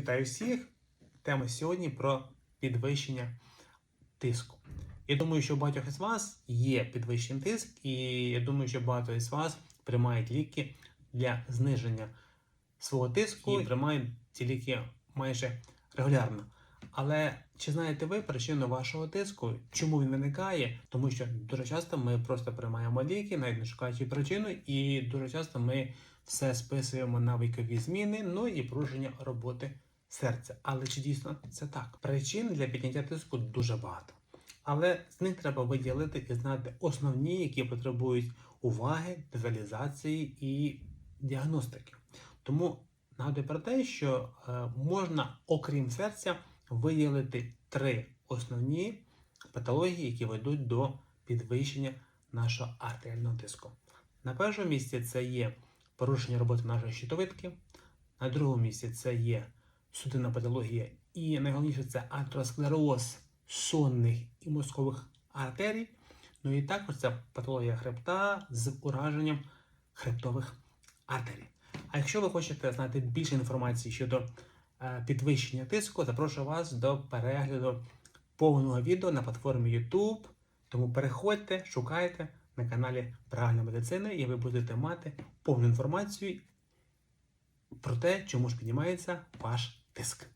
Вітаю всіх! Тема сьогодні про підвищення тиску. Я думаю, що у багатьох із вас є підвищений тиск, і я думаю, що багато із вас приймають ліки для зниження свого тиску і приймають ці ліки майже регулярно. Але чи знаєте ви причину вашого тиску? Чому він виникає? Тому що дуже часто ми просто приймаємо ліки, навіть не шукаючи причину, і дуже часто ми все списуємо на вікові зміни, ну і порушення роботи серця. Але чи дійсно це так? Причин для підняття тиску дуже багато. Але з них треба виділити і знати основні, які потребують уваги, деталізації і діагностики. Тому нагадую про те, що е, можна, окрім серця, виділити три основні патології, які ведуть до підвищення нашого артеріального тиску. На першому місці це є порушення роботи нашої щитовидки, на другому місці це є судинна патологія, і найголовніше це атеросклероз сонних і мозкових артерій. Ну і також це патологія хребта з ураженням хребтових артерій. А якщо ви хочете знати більше інформації щодо е, підвищення тиску, запрошую вас до перегляду повного відео на платформі YouTube. Тому переходьте, шукайте на каналі Правильна медицина, і ви будете мати повну інформацію про те, чому ж піднімається ваш тиск.